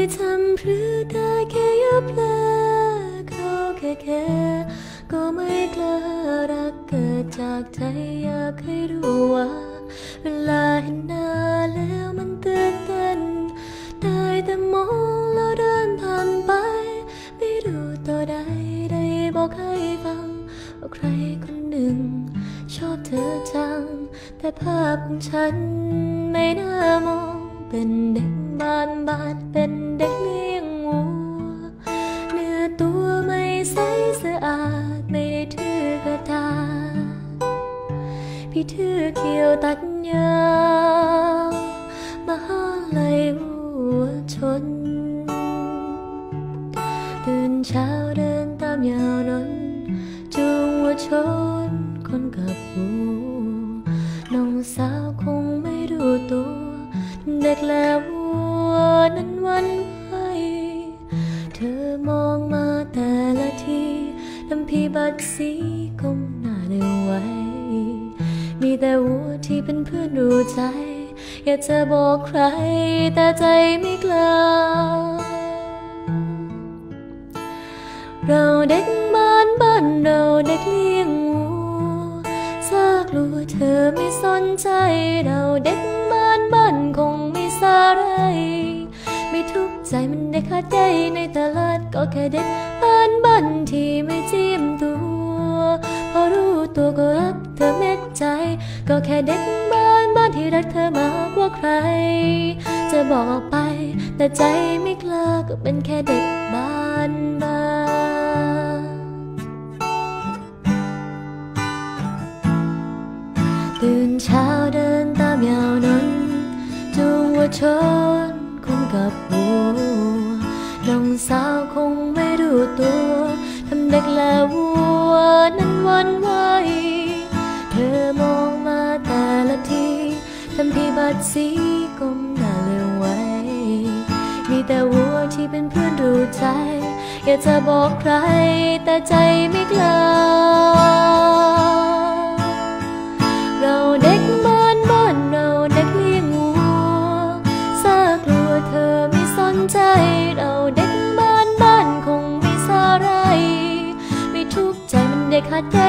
ยทำหรือได้แค่ยับแลเขาแค่แค่ก็ไม่กล้ารักเกิดจากใจอยากให้รู้ว่า เวลาเห็นหน้าแล้วมันตื่นเต้นได้แต่มองแล้วเดินผ่านไป ไม่รู้ตัวใดได้บอกให้ฟังว่าใครคนหนึ่ง ชอบเธอจัง แต่ภาพของฉันไม่น่ามอง เป็นเด็กบ้านบ้านเป็นเด็กเลี้ยงวัวเนื้อตัวไม่ใสสะอาดไเด็กและวัวนั้นวันไหวเธอมองมาแต่ละทีลำพีบัดสีก้มหน้าเร็วไว้ มีแต่วัวที่เป็นเพื่อนรู้ใจ อยากจะบอกใครแต่ใจไม่กล้าเราเด็กบ้านบ้านเราเด็กเลี้ยงวัวซากลัวเธอไม่สนใจเราเด็ก บ้านคงไม่สาไร ไม่ทุกข์ใจมันได้ขาดใจในตลาดก็แค่เด็กบ้านบ้านที่ไม่จิ้มตัว พอรู้ตัวก็รักเธอเม็ดใจ ก็แค่เด็กบ้านบ้านที่รักเธอมากกว่าใคร จะบอกออกไป แต่ใจไม่กล้าก็เป็นแค่เด็กบ้านบ้านตื่นเช้า จูงวัวชนกับวัวน้องสาวคงไม่รู้ตัวทำเด็กและวัวนั้นวันไหวเธอมองมาแต่ละทีทำพี่บัดสีก้มหน้าเร็วไว้ มีแต่วัวที่เป็นเพื่อนรู้ใจ อยากจะบอกใครแต่ใจไม่ ใ